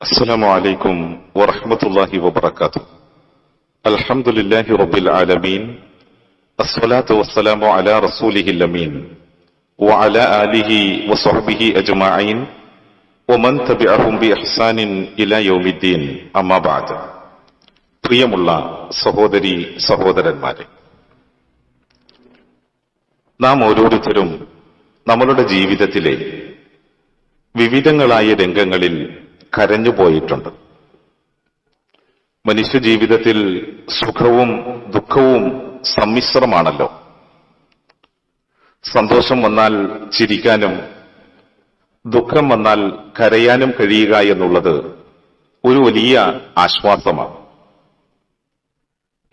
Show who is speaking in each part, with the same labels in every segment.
Speaker 1: السلام عليكم ورحمة الله وبركاته الحمد لله رب العالمين الصلاة والسلام على رسوله الأمين وعلى آله وصحبه أجمعين ومن تبعهم بإحسان إلى يوم الدين أما بعد പ്രിയമുള്ള സഹോദരി സഹോദരന്മാരെ നാം ഓരോരുത്തരും നമ്മളുടെ ജീവിതത്തിലെ വിവിധങ്ങളായ രംഗങ്ങളിൽ കരഞ്ഞുപോയിട്ടുണ്ട് മനുഷ്യ ജീവിതത്തിൽ സുഖവും ദുഃഖവും സമ്മിശ്രമാണല്ലോ. സന്തോഷം വന്നാൽ ചിരിക്കാനും ദുഃഖം വന്നാൽ കരയാനും കഴിയുക എന്നുള്ളത് ഒരു വലിയ ആശ്വാസമാണ്.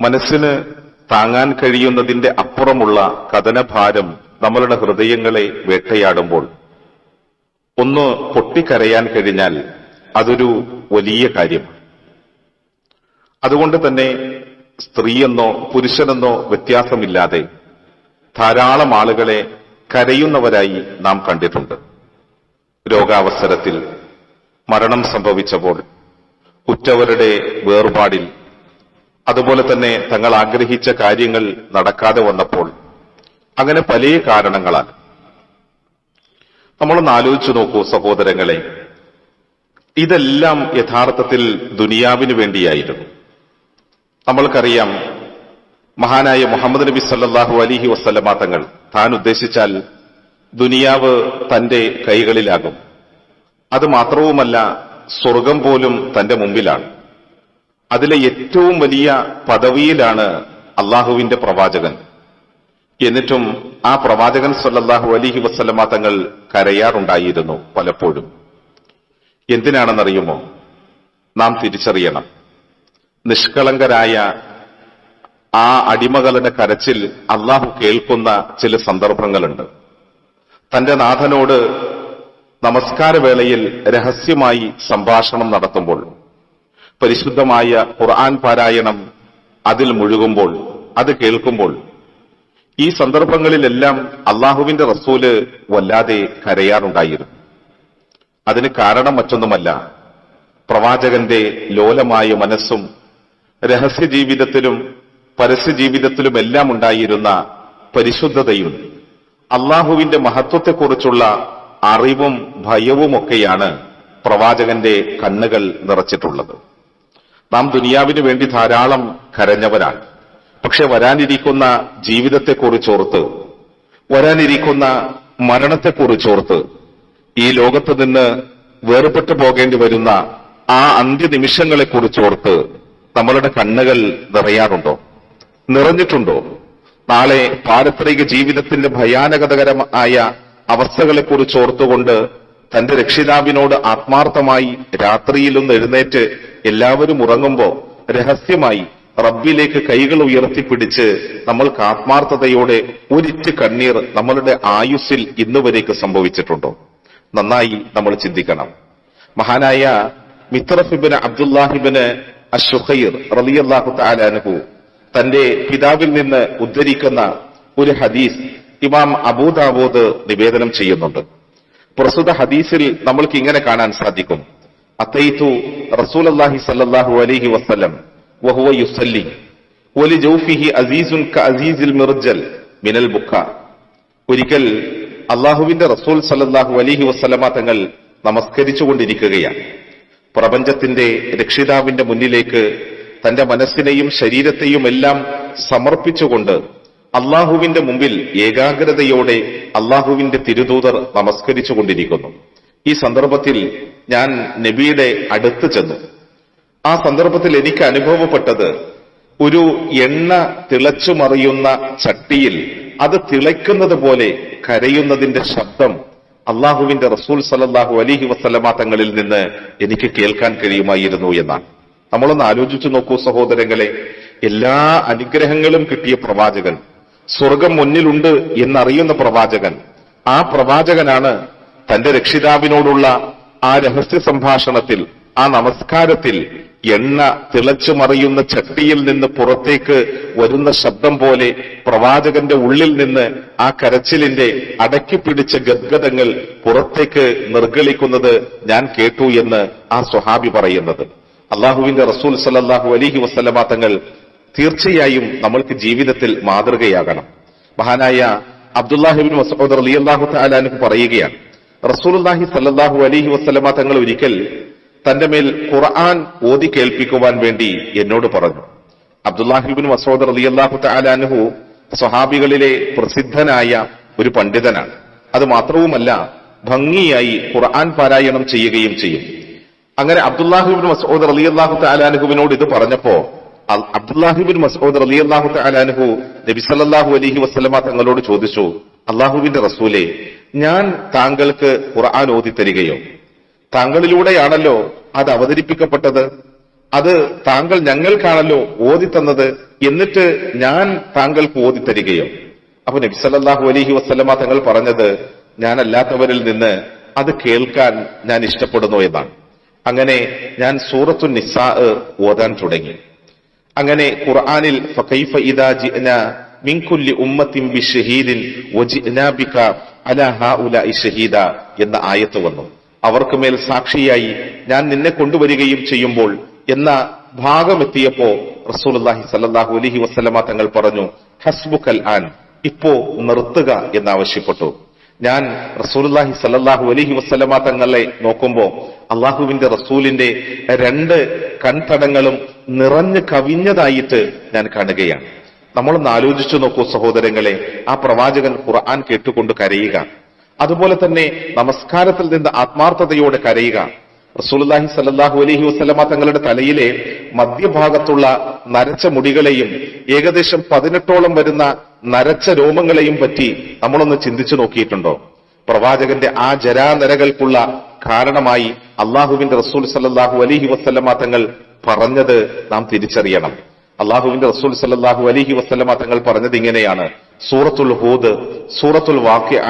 Speaker 1: മനസ്സിന് താങ്ങാൻ കഴിയുന്നതിന്റെ അപ്പുറമുള്ള കഥനഭാരം നമ്മളുടെ ഹൃദയങ്ങളെ വേട്ടയാടുമ്പോൾ ഒന്ന് പൊട്ടിക്കരയാൻ കഴിഞ്ഞാൽ അതൊരു വലിയ കാര്യമാണ്. അതുകൊണ്ട് തന്നെ സ്ത്രീയെന്നോ പുരുഷനെന്നോ വ്യത്യാസമില്ലാതെ ധാരാളം ആളുകളെ കരയുന്നവരായി നാം കണ്ടിട്ടുണ്ട്. രോഗാവസരത്തിൽ മരണം സംഭവിച്ചപ്പോൾ ഉറ്റവരുടെ വേർപാടിൽ അതുപോലെ തന്നെ തങ്ങൾ ആഗ്രഹിച്ച കാര്യങ്ങൾ നടക്കാതെ വന്നപ്പോൾ അങ്ങനെ പല കാരണങ്ങളാൽ. നമ്മളൊന്ന് ആലോചിച്ചു നോക്കൂ സഹോദരങ്ങളെ ഇതെല്ലാം യഥാർത്ഥത്തിൽ ദുനിയാവിന് വേണ്ടിയായിരുന്നു. നമ്മൾക്കറിയാം മഹാനായ മുഹമ്മദ് നബി സല്ലാഹു അലിഹി വസ്ലമ തങ്ങൾ താൻ ഉദ്ദേശിച്ചാൽ ദുനിയാവ് തന്റെ കൈകളിലാകും. അത് മാത്രവുമല്ല സ്വർഗം പോലും തന്റെ മുമ്പിലാണ്. അതിലെ ഏറ്റവും വലിയ പദവിയിലാണ് അള്ളാഹുവിന്റെ പ്രവാചകൻ. എന്നിട്ടും ആ പ്രവാചകൻ സല്ലാഹു അലിഹി വസ്ലമ തങ്ങൾ കരയാറുണ്ടായിരുന്നു പലപ്പോഴും. എന്തിനാണെന്നറിയുമോ? നാം തിരിച്ചറിയണം. നിഷ്കളങ്കരായ ആ അടിമകളുടെ കരച്ചിൽ അള്ളാഹു കേൾക്കുന്ന ചില സന്ദർഭങ്ങളുണ്ട്. തന്റെ നാഥനോട് നമസ്കാരവേളയിൽ രഹസ്യമായി സംഭാഷണം നടത്തുമ്പോൾ പരിശുദ്ധമായ ഖുർആൻ പാരായണം അതിൽ മുഴുകുമ്പോൾ അത് കേൾക്കുമ്പോൾ ഈ സന്ദർഭങ്ങളിലെല്ലാം അള്ളാഹുവിന്റെ റസൂൽ വല്ലാതെ കരയാറുണ്ടായിരുന്നു. അതിന് കാരണം മറ്റൊന്നുമല്ല. പ്രവാചകന്റെ ലോലമായ മനസ്സും രഹസ്യ ജീവിതത്തിലും പരസ്യ ജീവിതത്തിലുമെല്ലാം ഉണ്ടായിരുന്ന പരിശുദ്ധതയും അള്ളാഹുവിന്റെ മഹത്വത്തെക്കുറിച്ചുള്ള അറിവും ഭയവുമൊക്കെയാണ് പ്രവാചകന്റെ കണ്ണുകൾ നിറച്ചിട്ടുള്ളത്. നാം ദുനിയാവിന് വേണ്ടി ധാരാളം കരഞ്ഞവരാണ്. പക്ഷെ വരാനിരിക്കുന്ന ജീവിതത്തെക്കുറിച്ചോർത്ത് വരാനിരിക്കുന്ന മരണത്തെക്കുറിച്ചോർത്ത് ഈ ലോകത്ത് നിന്ന് വേർപെട്ടു പോകേണ്ടി വരുന്ന ആ അന്ത്യനിമിഷങ്ങളെക്കുറിച്ചോർത്ത് നമ്മളുടെ കണ്ണുകൾ നിറയാറുണ്ടോ? നിറഞ്ഞിട്ടുണ്ടോ? നാളെ പാരത്രിക ജീവിതത്തിന്റെ ഭയാനകതകരമായ അവസ്ഥകളെക്കുറിച്ച് ഓർത്തുകൊണ്ട് തന്റെ രക്ഷിതാവിനോട് ആത്മാർത്ഥമായി രാത്രിയിലൊന്ന് എഴുന്നേറ്റ് എല്ലാവരും ഉറങ്ങുമ്പോ രഹസ്യമായി റബ്ബിലേക്ക് കൈകൾ ഉയർത്തിപ്പിടിച്ച് നമ്മൾക്ക് ആത്മാർത്ഥതയോടെ ഒരിറ്റ് കണ്ണീർ നമ്മളുടെ ആയുസ്സിൽ ഇന്നുവരേക്ക് സംഭവിച്ചിട്ടുണ്ടോ? നന്നായി നമ്മൾ ചിന്തിക്കണം. മഹാനായ മിത്രഫിബിന് അബ്ദുല്ലാഹിബിന് അഷുഖൈർ റലിയല്ലാഹു താലാനുഹു തന്റെ പിതാവിൽ നിന്ന് ഉദ്ധരിക്കുന്ന ഒരു ഹദീസ് ഇമാം അബൂദാബോദ് നിവേദനം ചെയ്യുന്നുണ്ട്. പ്രസ്തുത ഹദീസിൽ നമ്മൾക്ക് ഇങ്ങനെ കാണാൻ സാധിക്കും. അത്തൈത്തു റസൂൽ അള്ളാഹി സല്ലാഹു അലഹി വസ്ലം വഹുവ യുസല്ലി ഒലി ജൗഫിഹി അസീസുൻ മിർജൽ മിനൽ ബുക്ക ഒരിക്കൽ അള്ളാഹുവിന്റെ റസൂൽ സല്ലല്ലാഹു അലിഹി വസ്ലമ തങ്ങൾ നമസ്കരിച്ചുകൊണ്ടിരിക്കുകയാണ്. പ്രപഞ്ചത്തിന്റെ രക്ഷിതാവിന്റെ മുന്നിലേക്ക് തന്റെ മനസ്സിനെയും ശരീരത്തെയും എല്ലാം സമർപ്പിച്ചുകൊണ്ട് അള്ളാഹുവിന്റെ മുമ്പിൽ ഏകാഗ്രതയോടെ അള്ളാഹുവിന്റെ തിരുദൂതർ നമസ്കരിച്ചുകൊണ്ടിരിക്കുന്നു. ഈ സന്ദർഭത്തിൽ ഞാൻ നബിയുടെ അടുത്ത് ചെന്നു. ആ സന്ദർഭത്തിൽ എനിക്ക് അനുഭവപ്പെട്ടത് ഒരു എണ്ണ തിളച്ചു മറിയുന്ന ചട്ടിയിൽ അത് തിളയ്ക്കുന്നത് പോലെ കരയുന്നതിന്റെ ശബ്ദം അള്ളാഹുവിന്റെ റസൂൽ സലല്ലാഹു അലിഹി വസ്ലമാങ്ങളിൽ നിന്ന് എനിക്ക് കേൾക്കാൻ കഴിയുമായിരുന്നു എന്നാണ്. നമ്മളൊന്ന് ആലോചിച്ചു നോക്കൂ സഹോദരങ്ങളെ എല്ലാ അനുഗ്രഹങ്ങളും കിട്ടിയ പ്രവാചകൻ സ്വർഗം മുന്നിലുണ്ട് എന്നറിയുന്ന പ്രവാചകൻ ആ പ്രവാചകനാണ് തന്റെ രക്ഷിതാവിനോടുള്ള ആ രഹസ്യ സംഭാഷണത്തിൽ ആ നമസ്കാരത്തിൽ എണ്ണ തിളച്ചു മറിയുന്ന ചട്ടിയിൽ നിന്ന് പുറത്തേക്ക് വരുന്ന ശബ്ദം പോലെ പ്രവാചകന്റെ ഉള്ളിൽ നിന്ന് ആ കരച്ചിലിന്റെ അടക്കി പിടിച്ച ഗദ്ഗതങ്ങൾ പുറത്തേക്ക് നിർഗളിക്കുന്നത് ഞാൻ കേട്ടു എന്ന് ആ സ്വഹാബി പറയുന്നത്. അള്ളാഹുവിന്റെ റസൂൽ സലല്ലാഹു അലിഹി വസ്ലമ തങ്ങൾ തീർച്ചയായും നമ്മൾക്ക് ജീവിതത്തിൽ മാതൃകയാകണം. മഹാനായ അബ്ദുല്ലാഹിബിൻ മസൂദ് അലി അള്ളാഹു താലാനു പറയുകയാണ്. റസൂൽ അള്ളാഹി സല്ലാഹു അലഹി വസ്ലമ തങ്ങൾ ഒരിക്കൽ തന്റെ മേൽ ഖുർആൻ ഓതി കേൾപ്പിക്കുവാൻ വേണ്ടി എന്നോട് പറഞ്ഞു. അബ്ദുല്ലാഹിബിൻ മസൂദ് അലി അള്ളാഹു താലാനുഹു സ്വഹാബികളിലെ പ്രസിദ്ധനായ ഒരു പണ്ഡിതനാണ്. അത് മാത്രവുമല്ല ഭംഗിയായി ഖുർആൻ പാരായണം ചെയ്യുകയും ചെയ്യും. അങ്ങനെ അബ്ദുല്ലാഹിബിൻ മസൂദ് അള്ളാഹു താലാനുഹുവിനോട് ഇത് പറഞ്ഞപ്പോ അബ്ദുല്ലാഹിബിൻ മസൂദ് അള്ളാഹു താലാനുഹു നബി സല്ലല്ലാഹു അലൈഹി വസ്ലമ തങ്ങളോട് ചോദിച്ചു അള്ളാഹുവിന്റെ റസൂലെ ഞാൻ താങ്കൾക്ക് ഖുർആൻ ഓതി തരികയോ താങ്കളിലൂടെയാണല്ലോ അത് അവതരിപ്പിക്കപ്പെട്ടത്. അത് താങ്കൾ ഞങ്ങൾക്കാണല്ലോ ഓതിത്തന്നത് തന്നത് എന്നിട്ട് ഞാൻ താങ്കൾക്ക് ഓതി തരികയോ അപ്പൊ നബി അലഹി വസ്ലമ തങ്ങൾ പറഞ്ഞത് ഞാനല്ലാത്തവരിൽ നിന്ന് അത് കേൾക്കാൻ ഞാൻ ഇഷ്ടപ്പെടുന്നു എന്നാണ്. അങ്ങനെ ഞാൻ സൂറത്തു നിസാ ഓതാൻ തുടങ്ങി. അങ്ങനെ ഖുർആനിൽ ഫകൈഫ ഇദാ ഉമ്മത്തിൻ ബിശഹീദിൻ വജിഅനാ ബിക അലാ എന്ന ആയത്ത് വന്നു. അവർക്ക് മേൽ സാക്ഷിയായി ഞാൻ നിന്നെ കൊണ്ടുവരികയും ചെയ്യുമ്പോൾ എന്ന ഭാഗമെത്തിയപ്പോ റസൂലുള്ളാഹി സല്ലാഹു അലഹി വസ്ലമ തങ്ങൾ പറഞ്ഞു ഹസ്ബുക്കൽ ആൻ ഇപ്പോ നിർത്തുക എന്നാവശ്യപ്പെട്ടു. ഞാൻ റസൂലുള്ളാഹി സല്ലാഹു അലഹി വസ്ലമ തങ്ങളെ നോക്കുമ്പോ അള്ളാഹുവിന്റെ റസൂലിന്റെ രണ്ട് കൺതടങ്ങളും നിറഞ്ഞു കവിഞ്ഞതായിട്ട് ഞാൻ കാണുകയാണ്. നമ്മളൊന്ന് ആലോചിച്ചു നോക്കൂ സഹോദരങ്ങളെ ആ പ്രവാചകൻ ഖുർആൻ കേട്ടുകൊണ്ട് കരയുക. അതുപോലെ തന്നെ നമസ്കാരത്തിൽ നിന്ന് ആത്മാർത്ഥതയോടെ കരയുക. റസൂലുള്ളാഹി സല്ലല്ലാഹു അലഹി വസ്ലമ തങ്ങളുടെ തലയിലെ മധ്യഭാഗത്തുള്ള നരച്ച മുടികളെയും ഏകദേശം പതിനെട്ടോളം വരുന്ന നരച്ച രോമങ്ങളെയും പറ്റി നമ്മളൊന്ന് ചിന്തിച്ചു നോക്കിയിട്ടുണ്ടോ? പ്രവാചകന്റെ ആ ജരാനരകൾക്കുള്ള കാരണമായി അള്ളാഹുവിന്റെ റസൂൽ സല്ലാഹു അലഹി വസ്ലമ തങ്ങൾ പറഞ്ഞത് നാം തിരിച്ചറിയണം. അള്ളാഹുവിന്റെ റസൂൽ സല്ലാഹു അലഹി വസ്ലമ തങ്ങൾ പറഞ്ഞത് ഇങ്ങനെയാണ്. സൂറത്തുൽ ഹൂദ് സൂറത്തുൽ വാക്യ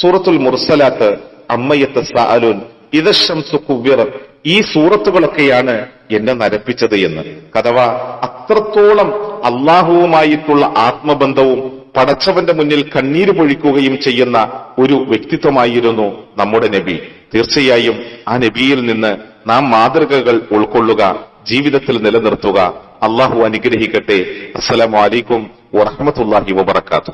Speaker 1: സൂറത്തുൽ മുർസലാത്ത് അമ്മയത്ത് സാഅലുൻ ഇതശംസു കുവ്വിറ ഈ സൂറത്തുകളൊക്കെയാണ് എന്നെ നരപ്പിച്ചത് എന്ന്. കഥവാ അത്രത്തോളം അള്ളാഹുവുമായിട്ടുള്ള ആത്മബന്ധവും പടച്ചവന്റെ മുന്നിൽ കണ്ണീര് പൊഴിക്കുകയും ചെയ്യുന്ന ഒരു വ്യക്തിത്വമായിരുന്നു നമ്മുടെ നബി. തീർച്ചയായും ആ നബിയിൽ നിന്ന് നാം മാതൃകകൾ ഉൾക്കൊള്ളുക ജീവിതത്തിൽ നിലനിർത്തുക. അള്ളാഹു അനുഗ്രഹിക്കട്ടെ. അസ്സലാമു അലൈക്കും വറഹമത്തുല്ലാഹി വബർക്കാത്തു